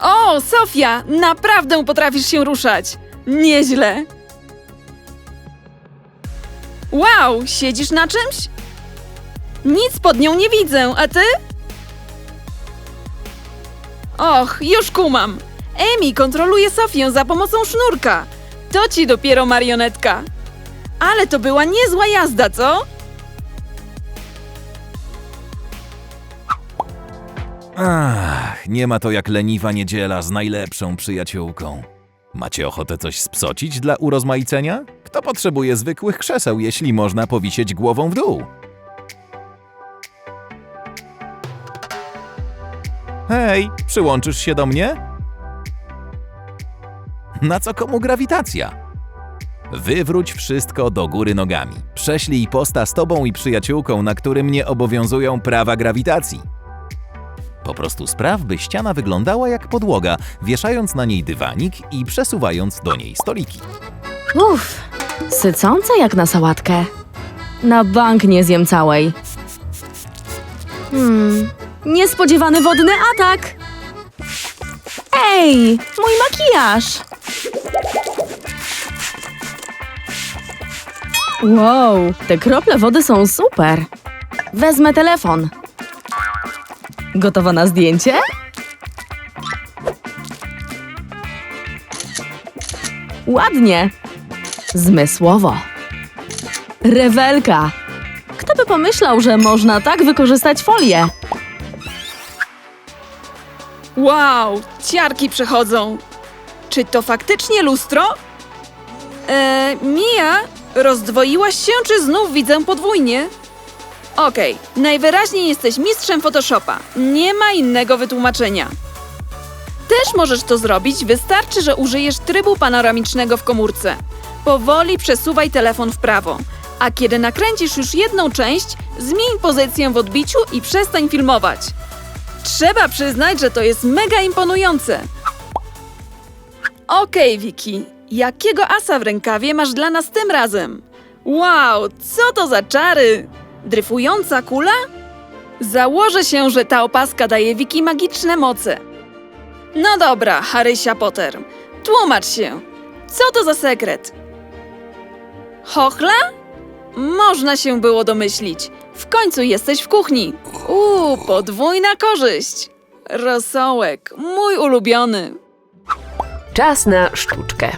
O, Sofia, naprawdę potrafisz się ruszać. Nieźle. Wow, siedzisz na czymś? Nic pod nią nie widzę, a ty? Och, już kumam. Emi kontroluje Sofię za pomocą sznurka. To ci dopiero marionetka. Ale to była niezła jazda, co? Ach, nie ma to jak leniwa niedziela z najlepszą przyjaciółką. Macie ochotę coś spsocić dla urozmaicenia? Kto potrzebuje zwykłych krzeseł, jeśli można powisieć głową w dół? Hej, przyłączysz się do mnie? Na co komu grawitacja? Wywróć wszystko do góry nogami. Prześlij posta z tobą i przyjaciółką, na którym nie obowiązują prawa grawitacji. Po prostu spraw, by ściana wyglądała jak podłoga, wieszając na niej dywanik i przesuwając do niej stoliki. Uff, sycące jak na sałatkę. Na bank nie zjem całej. Hmm, niespodziewany wodny atak! Ej, mój makijaż! Wow, te krople wody są super. Wezmę telefon. Gotowa na zdjęcie? Ładnie. Zmysłowo. Rewelka. Kto by pomyślał, że można tak wykorzystać folię? Wow, ciarki przechodzą. Czy to faktycznie lustro? Eee, Mia, rozdwoiłaś się, czy znów widzę podwójnie? Okej, najwyraźniej jesteś mistrzem Photoshopa. Nie ma innego wytłumaczenia. Też możesz to zrobić, wystarczy, że użyjesz trybu panoramicznego w komórce. Powoli przesuwaj telefon w prawo, a kiedy nakręcisz już jedną część, zmień pozycję w odbiciu i przestań filmować. Trzeba przyznać, że to jest mega imponujące. Okej, Wiki, jakiego asa w rękawie masz dla nas tym razem? Wow, co to za czary? Dryfująca kula? Założę się, że ta opaska daje Wiki magiczne moce. No dobra, Harysia Potter, tłumacz się. Co to za sekret? Chochla? Można się było domyślić. W końcu jesteś w kuchni. Uuu, podwójna korzyść. Rosołek, mój ulubiony. Czas na sztuczkę.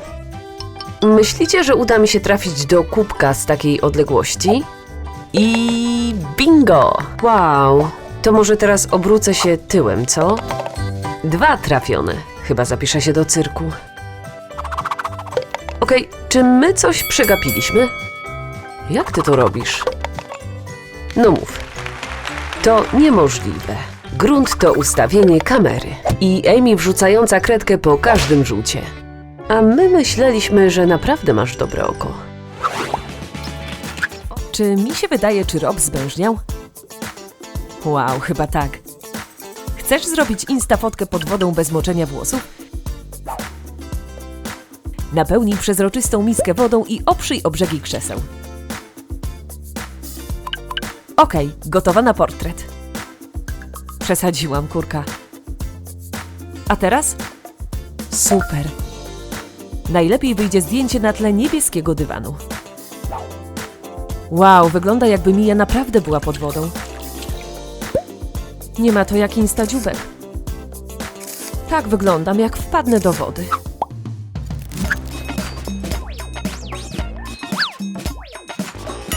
Myślicie, że uda mi się trafić do kubka z takiej odległości? I bingo! Wow! To może teraz obrócę się tyłem, co? Dwa trafione. Chyba zapiszę się do cyrku. Okej, czy my coś przegapiliśmy? Jak ty to robisz? No mów. To niemożliwe. Grunt to ustawienie kamery i Amy wrzucająca kredkę po każdym rzucie. A my myśleliśmy, że naprawdę masz dobre oko. Czy mi się wydaje, czy Rob zbężniał? Wow, chyba tak. Chcesz zrobić instafotkę pod wodą bez moczenia włosów? Napełnij przezroczystą miskę wodą i oprzyj o brzegi krzeseł. Okej, gotowa na portret. Przesadziłam, kurka. A teraz? Super. Najlepiej wyjdzie zdjęcie na tle niebieskiego dywanu. Wow, wygląda jakby Mija naprawdę była pod wodą. Nie ma to jak instadziubek. Tak wyglądam, jak wpadnę do wody.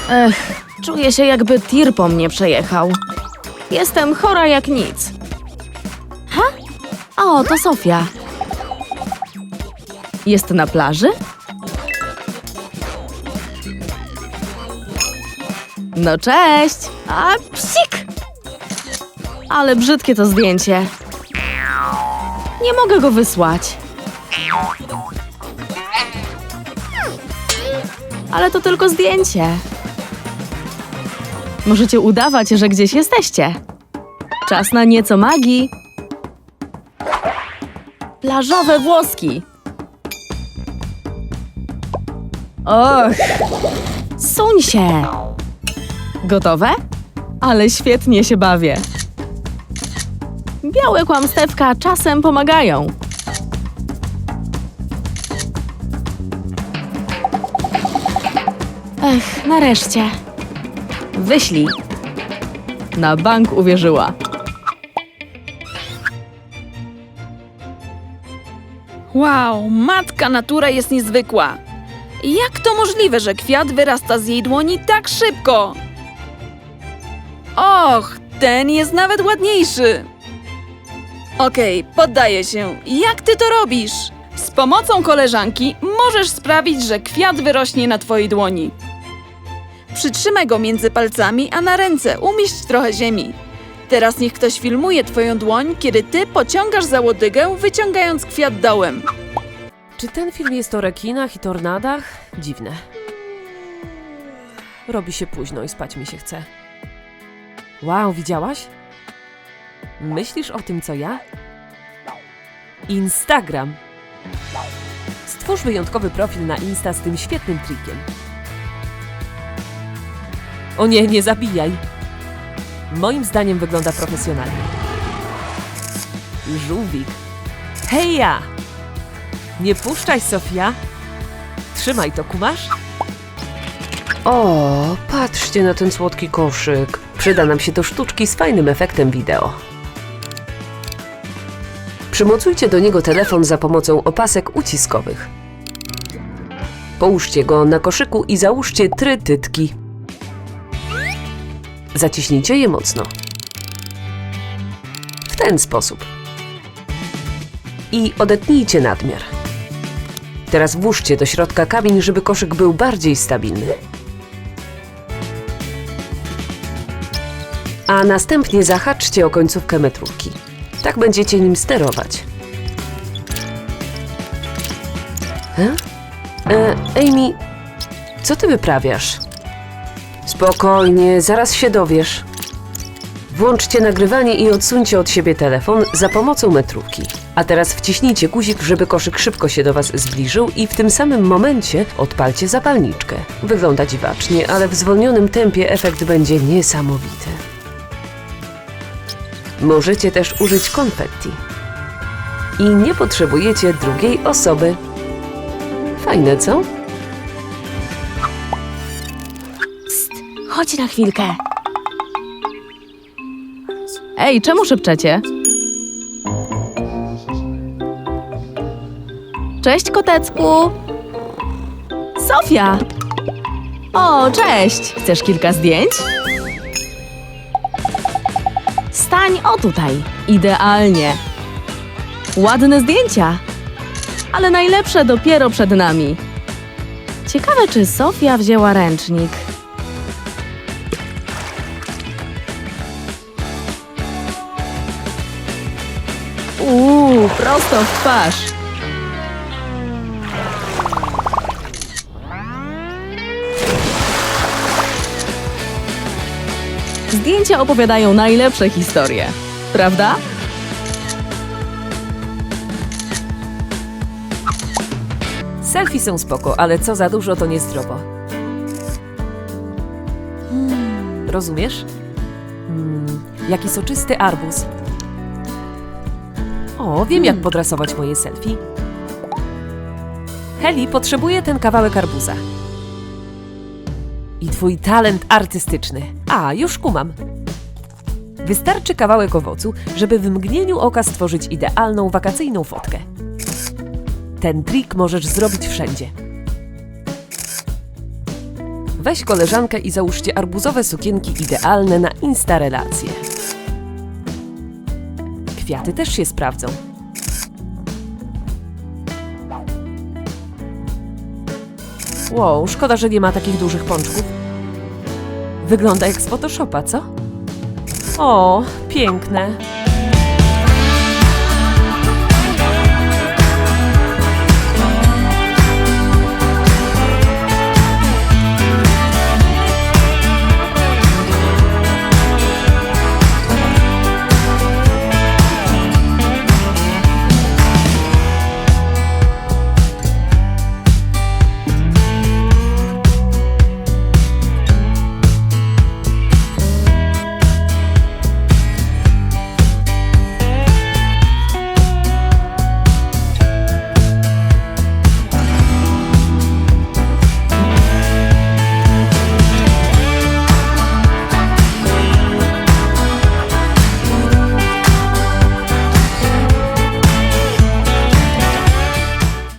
Ech, czuję się jakby tir po mnie przejechał. Jestem chora jak nic. Ha? O, to Sofia. Jest na plaży? No cześć! A psik! Ale brzydkie to zdjęcie. Nie mogę go wysłać. Ale to tylko zdjęcie. Możecie udawać, że gdzieś jesteście. Czas na nieco magii. Plażowe włoski. Och, suń się. Gotowe? Ale świetnie się bawię. Białe kłamstewka czasem pomagają. Ech, nareszcie. Wyślij. Na bank uwierzyła. Wow, matka natura jest niezwykła. Jak to możliwe, że kwiat wyrasta z jej dłoni tak szybko? Och, ten jest nawet ładniejszy. Okej, poddaję się. Jak ty to robisz? Z pomocą koleżanki możesz sprawić, że kwiat wyrośnie na twojej dłoni. Przytrzymaj go między palcami, a na ręce umieść trochę ziemi. Teraz niech ktoś filmuje twoją dłoń, kiedy ty pociągasz za łodygę, wyciągając kwiat dołem. Czy ten film jest o rekinach i tornadach? Dziwne. Robi się późno i spać mi się chce. Wow, widziałaś? Myślisz o tym, co ja? Instagram. Stwórz wyjątkowy profil na Insta z tym świetnym trikiem. O nie, nie zabijaj. Moim zdaniem wygląda profesjonalnie. Żółwik. Hej ja! Nie puszczaj, Sofia. Trzymaj to, kumasz? O, patrzcie na ten słodki koszyk. Przyda nam się do sztuczki z fajnym efektem wideo. Przymocujcie do niego telefon za pomocą opasek uciskowych. Połóżcie go na koszyku i załóżcie trytytki. Zaciśnijcie je mocno. W ten sposób. I odetnijcie nadmiar. Teraz włóżcie do środka kabin, żeby koszyk był bardziej stabilny. A następnie zahaczcie o końcówkę metrówki. Tak będziecie nim sterować. E? E, Amy, co ty wyprawiasz? Spokojnie, zaraz się dowiesz. Włączcie nagrywanie i odsuńcie od siebie telefon za pomocą metrówki. A teraz wciśnijcie guzik, żeby koszyk szybko się do Was zbliżył i w tym samym momencie odpalcie zapalniczkę. Wygląda dziwacznie, ale w zwolnionym tempie efekt będzie niesamowity. Możecie też użyć konfetti. I nie potrzebujecie drugiej osoby. Fajne, co? Chodź na chwilkę. Ej, czemu szepczecie? Cześć, kotecku. Sofia! O, cześć! Chcesz kilka zdjęć? Stań o tutaj. Idealnie. Ładne zdjęcia. Ale najlepsze dopiero przed nami. Ciekawe, czy Sofia wzięła ręcznik. Uuu, prosto w twarz. Zdjęcia opowiadają najlepsze historie, prawda? Selfie są spoko, ale co za dużo to niezdrowo. Hmm, rozumiesz? Hmm, jaki soczysty arbuz. O, wiem jak podrasować moje selfie. Heli, potrzebuję ten kawałek arbuza. I twój talent artystyczny. A, już kumam. Wystarczy kawałek owocu, żeby w mgnieniu oka stworzyć idealną wakacyjną fotkę. Ten trik możesz zrobić wszędzie. Weź koleżankę i załóżcie arbuzowe sukienki idealne na insta relacje. Kwiaty też się sprawdzą. Wow, szkoda, że nie ma takich dużych pączków. Wygląda jak z Photoshopa, co? O, piękne.